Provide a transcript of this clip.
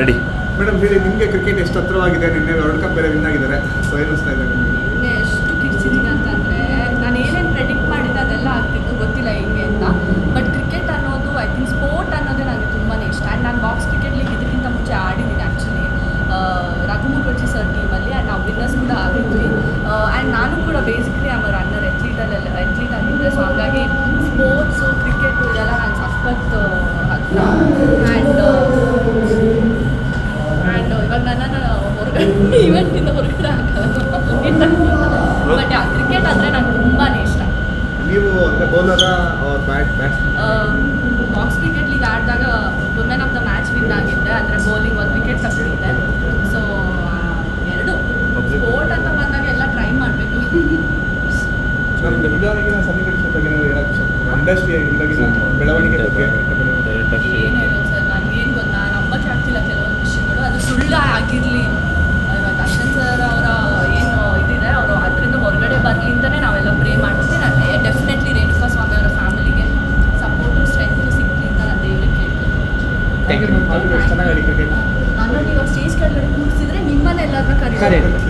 Ready madam ನಿಮಗೆ cricket ಎಷ್ಟು ಹತ್ರವಾಗಿದೆ? ನಿನ್ನೆ ವರ್ಲ್ಡ್ ಕಪ್ ಬೇರೆ ವಿನ್ ಆಗಿದ್ದಾರೆ. ಸೊ ಏನಿಸ್ತಾ ಇದೆ ನಿಮಗೆ? ಕಟ್ಟಿಂದ ಹೊರಗಡೆ ಹಾಕಲ್ಲ ಬಟ್ ಕ್ರಿಕೆಟ್ ಅಂದರೆ ನಂಗೆ ತುಂಬಾ ಇಷ್ಟ. ನೀವು ಬೌಲರ box cricket league ಆಡಿದಾಗ women of the match win ಆಗಿದ್ದೆ ಆದರೆ ಬೌಲಿಂಗ್ ಒಂದು ವಿಕೆಟ್ ತಗೊಂಡಿದ್ದೆ ಸೊ ಎರಡು. ಸ್ಪೋರ್ಟ್ ಅಂತ ಬಂದಾಗ ಎಲ್ಲ ಟ್ರೈ ಮಾಡಬೇಕು. ಇಂಡಸ್ಟ್ರಿಯ ಬೆಳವಣಿಗೆ ಬಗ್ಗೆ ಚೆನ್ನಾಗಿ ಅಡಿಕೆ ಕರೆಕ್ಟ್.